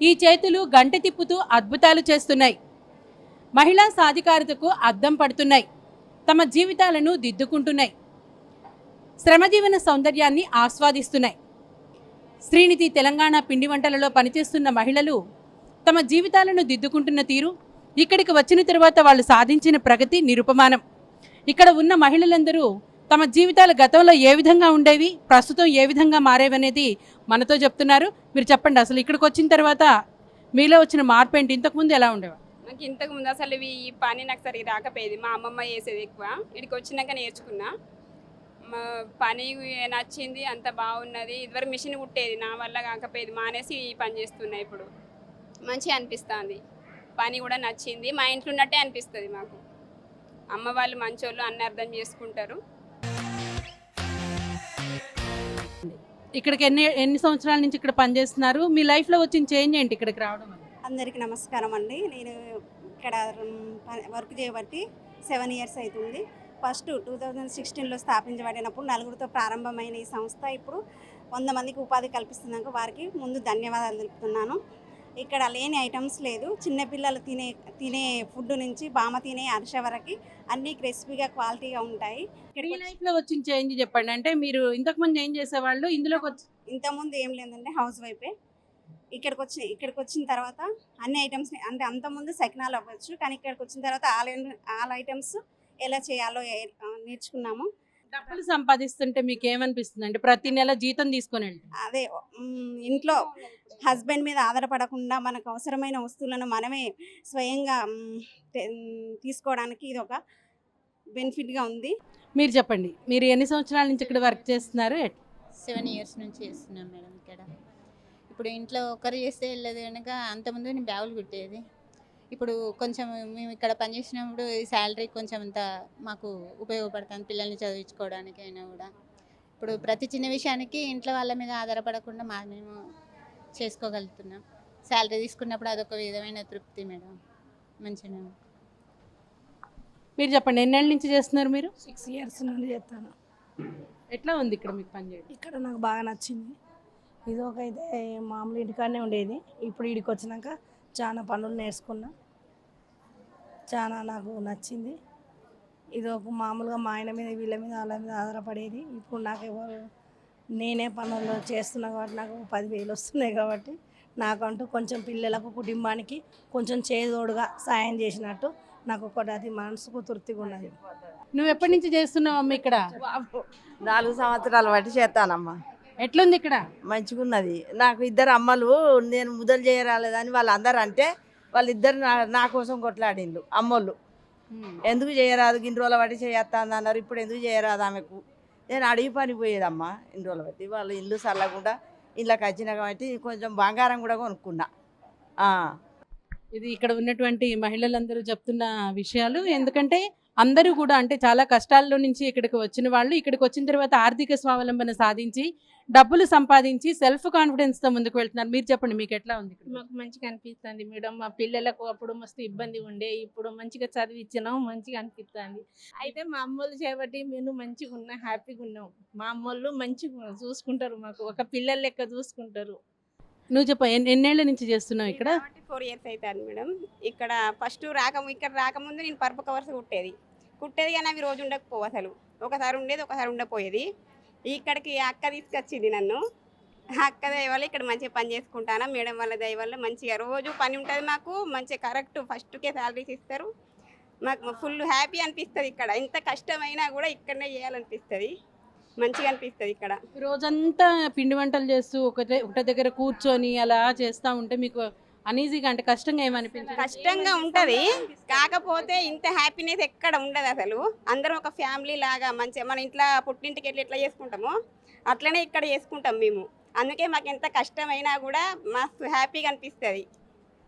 ఈ చేతులు గంట తిప్పుతూ అద్భుతాలు చేస్తున్నాయి. మహిళా సాధికారతకు అద్దం పడుతున్నాయి. తమ జీవితాలను దిద్దుకుంటున్నాయి. శ్రమజీవన సౌందర్యాన్ని ఆస్వాదిస్తున్నాయి. శ్రీనిధి తెలంగాణ పిండి వంటలలో పనిచేస్తున్న మహిళలు తమ జీవితాలను దిద్దుకుంటున్న తీరు ఇక్కడికి వచ్చిన తర్వాత వాళ్ళు సాధించిన ప్రగతి నిరుపమానం. ఇక్కడ ఉన్న మహిళలందరూ తమ జీవితాలు గతంలో ఏ విధంగా ఉండేవి ప్రస్తుతం ఏ విధంగా మారేవనేది మనతో చెప్తున్నారు. మీరు చెప్పండి అసలు ఇక్కడికి వచ్చిన తర్వాత మీలో వచ్చిన మార్పు ఏంటి? ఇంతకుముందు ఎలా ఉండేవారు నాకు ఇంతకుముందు అసలు ఇవి ఈ పని నాకు సరిగ్గా రాకపోయేది. మా అమ్మమ్మ చేసేది ఎక్కువ. ఇక్కడికి వచ్చినాక నేర్చుకున్నా. మా పని నచ్చింది అంత బాగున్నది. ఇదివరకు మిషన్ కుట్టేది నా వల్ల కాకపోయేది. మానేసి ఈ పని చేస్తున్నా ఇప్పుడు. మంచిగా అనిపిస్తుంది. పని కూడా నచ్చింది. మా ఇంట్లో ఉన్నట్టే అనిపిస్తుంది మాకు. అమ్మ వాళ్ళు మంచోళ్ళు అన్ని అర్థం చేసుకుంటారు. ఇక్కడికి ఎన్ని ఎన్ని సంవత్సరాల నుంచి ఇక్కడ పనిచేస్తున్నారు? మీ లైఫ్లో వచ్చిన చేంజ్ ఏంటి ఇక్కడికి రావడం అందరికీ నమస్కారం అండి. నేను ఇక్కడ వర్క్ చేయబట్టి సెవెన్ ఇయర్స్ అవుతుంది. ఫస్ట్ టూ థౌజండ్ సిక్స్టీన్లో స్థాపించబడినప్పుడు నలుగురితో ప్రారంభమైన ఈ సంస్థ ఇప్పుడు వంద మందికి ఉపాధి కల్పిస్తున్నాక వారికి ముందు ధన్యవాదాలు తెలుపుతున్నాను. ఇక్కడ లేని ఐటమ్స్ లేదు. చిన్నపిల్లలు తినే తినే ఫుడ్ నుంచి బామ తినే అరిసె వరకు అన్నీ క్రిస్పీగా క్వాలిటీగా ఉంటాయి. మీ లైఫ్లో వచ్చిన చేంజ్ చెప్పండి. అంటే మీరు ఇంతకుముందు ఏం చేసేవాళ్ళు? ఇందులోకి వచ్చి ఇంతకుముందు ఏం లేదండి. హౌస్ వైఫే. ఇక్కడికి వచ్చి ఇక్కడికి వచ్చిన తర్వాత అన్ని ఐటమ్స్ అంటే అంతకుముందు సకినాలు అవ్వచ్చు. కానీ ఇక్కడికి వచ్చిన తర్వాత ఆల్ ఆల్ ఐటమ్స్ ఎలా చేయాలో నేర్చుకున్నాము. డబ్బులు సంపాదిస్తుంటే మీకు ఏమనిపిస్తుంది అంటే ప్రతి నెల జీతం తీసుకొని వెళ్ళి అదే ఇంట్లో హస్బెండ్ మీద ఆధారపడకుండా మనకు అవసరమైన వస్తువులను మనమే స్వయంగా తె- తీసుకోవడానికి ఇది ఒక బెనిఫిట్గా ఉంది. మీరు చెప్పండి మీరు ఎన్ని సంవత్సరాల నుంచి ఇక్కడ వర్క్ చేస్తున్నారు? ఎట్- సెవెన్ ఇయర్స్ నుంచి చేస్తున్నాం మేడం ఇక్కడ. ఇప్పుడు ఇంట్లో ఒకరు చేస్తే వెళ్ళదు కనుక అంతకుముందు నేను బ్యాగులు కుట్టేది. ఇప్పుడు కొంచెం మేము ఇక్కడ పనిచేసినప్పుడు ఈ శాలరీ కొంచెం అంత మాకు ఉపయోగపడుతుంది పిల్లల్ని చదివించుకోవడానికి అయినా కూడా. ఇప్పుడు ప్రతి చిన్న విషయానికి ఇంట్లో వాళ్ళ మీద ఆధారపడకుండా మా మేము చేసుకోగలుగుతున్నాం. శాలరీ తీసుకున్నప్పుడు అదొక విధమైన తృప్తి మేడం. మంచిగా. మీరు చెప్పండి ఎన్నేళ్ళ నుంచి చేస్తున్నారు మీరు? సిక్స్ ఇయర్స్ నుండి చేస్తాను. ఎట్లా ఉంది ఇక్కడ మీకు పని చేయడం? ఇక్కడ నాకు బాగా నచ్చింది. ఇది ఒక అయితే మామూలు ఇంటికాడనే ఉండేది. ఇప్పుడు ఇడికి వచ్చినాక చాలా పనులు నేర్చుకున్నా. చాలా నాకు నచ్చింది. ఇది ఒక మామూలుగా మా ఆయన మీద వీళ్ళ మీద వాళ్ళ మీద ఆధారపడేది. ఇప్పుడు నాకు ఎవరు నేనే పనులు చేస్తున్నా కాబట్టి నాకు పదివేలు వస్తున్నాయి కాబట్టి నాకంటూ కొంచెం పిల్లలకు కుటుంబానికి కొంచెం చేదోడుగా సాయం చేసినట్టు నాకు ఒకటి అది మనసుకు తృప్తిగా ఉన్నది. నువ్వు ఎప్పటి నుంచి చేస్తున్నావు అమ్మ ఇక్కడ? నాలుగు సంవత్సరాల బట్టి చేస్తానమ్మా. ఎట్లుంది ఇక్కడ? మంచిగున్నది. నాకు ఇద్దరు అమ్మలు నేను ముదలు చేయరాలేదని వాళ్ళందరూ అంటే వాళ్ళిద్దరు నా నా కోసం కొట్లాడిండ్రు అమ్మోళ్ళు. ఎందుకు చేయరాదు? ఇన్ని రోజుల బట్టి చేయొస్తాను అన్నారు. ఇప్పుడు ఎందుకు చేయరాదు ఆమెకు? నేను అడవి పని పోయేదమ్మా ఇన్ని రోజుల బట్టి వాళ్ళు ఇల్లు చల్లకుండా ఇళ్ళకి వచ్చిన కాబట్టి కొంచెం బంగారం కూడా కొనుక్కున్నా. ఇది ఇక్కడ ఉన్నటువంటి మహిళలందరూ చెప్తున్న విషయాలు. ఎందుకంటే అందరూ కూడా అంటే చాలా కష్టాల్లో నుంచి ఇక్కడికి వచ్చిన వాళ్ళు ఇక్కడికి వచ్చిన తర్వాత ఆర్థిక స్వావలంబన సాధించి డబ్బులు సంపాదించి సెల్ఫ్ కాన్ఫిడెన్స్తో ముందుకు వెళ్తున్నారు. మీరు చెప్పండి మీకు ఎట్లా ఉంది ఇక్కడ? మాకు మంచిగా అనిపిస్తుంది మేడం. మా పిల్లలకు అప్పుడు మస్తు ఇబ్బంది ఉండే ఇప్పుడు మంచిగా చదివించినాం మంచిగా అనిపిస్తుంది. అయితే మా అమ్మోళ్ళు చేయబట్టి మేము మంచిగా ఉన్నాం హ్యాపీగా ఉన్నాం. మా అమ్మోళ్ళు మంచిగా చూసుకుంటారు మాకు. ఒక పిల్లల లెక్క చూసుకుంటారు. నువ్వు చెప్ప ఎన్ని- ఎన్నేళ్ళ నుంచి చేస్తున్నావు ఇక్కడ? ఫోర్ ఇయర్స్ అవుతుంది మేడం. ఇక్కడ ఫస్ట్ రాక ఇక్కడ రాకముందు నేను పరుపు కవర్స్ కుట్టేది. కుట్టేది కానీ అవి రోజు ఉండకపోవు అసలు. ఒకసారి ఉండేది ఒకసారి ఉండకపోయేది ఇక్కడికి అక్క తీసుకొచ్చింది నన్ను. ఆ అక్క దయ వల్ల ఇక్కడ మంచిగా పని చేసుకుంటాను మేడం వాళ్ళ దయ వల్ల మంచిగా రోజు పని ఉంటుంది మాకు మంచిగా కరెక్ట్ ఫస్ట్కే శాలరీస్ ఇస్తారు. మాకు ఫుల్ హ్యాపీ అనిపిస్తుంది ఇక్కడ. ఎంత కష్టమైనా కూడా ఇక్కడనే చేయాలనిపిస్తుంది. మంచిగా అనిపిస్తుంది ఇక్కడ. రోజంతా పిండి వంటలు చేస్తూ ఒకటే ఒకటే దగ్గర కూర్చొని అలా చేస్తూ ఉంటే మీకు అనీజీగా అంటే కష్టంగా ఏమనిపించింది? కష్టంగా ఉంటది. కాకపోతే ఇంత హ్యాపీనెస్ ఎక్కడ ఉండదు అసలు. అందరం ఒక ఫ్యామిలీ లాగా మంచిగా మన ఇంట్లో పుట్టింటికి వెళ్ళి ఎట్లా చేసుకుంటామో అట్లనే ఇక్కడ చేసుకుంటాం మేము. అందుకే మాకు ఎంత కష్టమైనా కూడా మస్తు హ్యాపీగా అనిపిస్తుంది.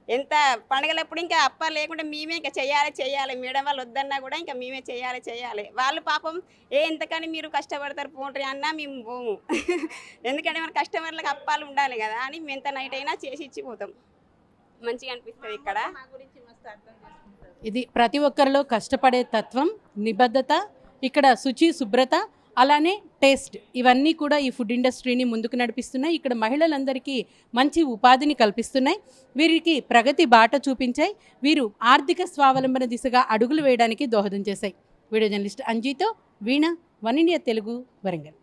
ఎంత పండగలప్పుడు ఇంకా అప్ప లేకుండా మేమే ఇంకా చేయాలి చేయాలి. మేడం వాళ్ళు వద్దన్నా కూడా ఇంకా మేమే చేయాలి చేయాలి. వాళ్ళు పాపం ఏ ఎంతకని మీరు కష్టపడతారు పోండ్రి అన్నా మేము పోము. ఎందుకంటే మన కస్టమర్లకు అప్పాలు ఉండాలి కదా అని మేము ఎంత నైట్ అయినా చేసి ఇచ్చిపోతాం. మంచిగా అనిపిస్తుంది ఇక్కడ మా గురించి మస్తు అర్థం చేసుకుంటారు. ఇది ప్రతి ఒక్కరిలో కష్టపడే తత్వం నిబద్ధత ఇక్కడ శుచి శుభ్రత అలానే టేస్ట్. ఇవన్నీ కూడా ఈ ఫుడ్ ఇండస్ట్రీని ముందుకు నడిపిస్తున్నాయి. ఇక్కడ మహిళలందరికీ మంచి ఉపాధిని కల్పిస్తున్నాయి. వీరికి ప్రగతి బాట చూపించాయి. వీరు ఆర్థిక స్వావలంబన దిశగా అడుగులు వేయడానికి దోహదం చేశాయి. వీడియో జర్నలిస్ట్ అంజీతో వీణ వన్ ఇండియా తెలుగు వరంగల్.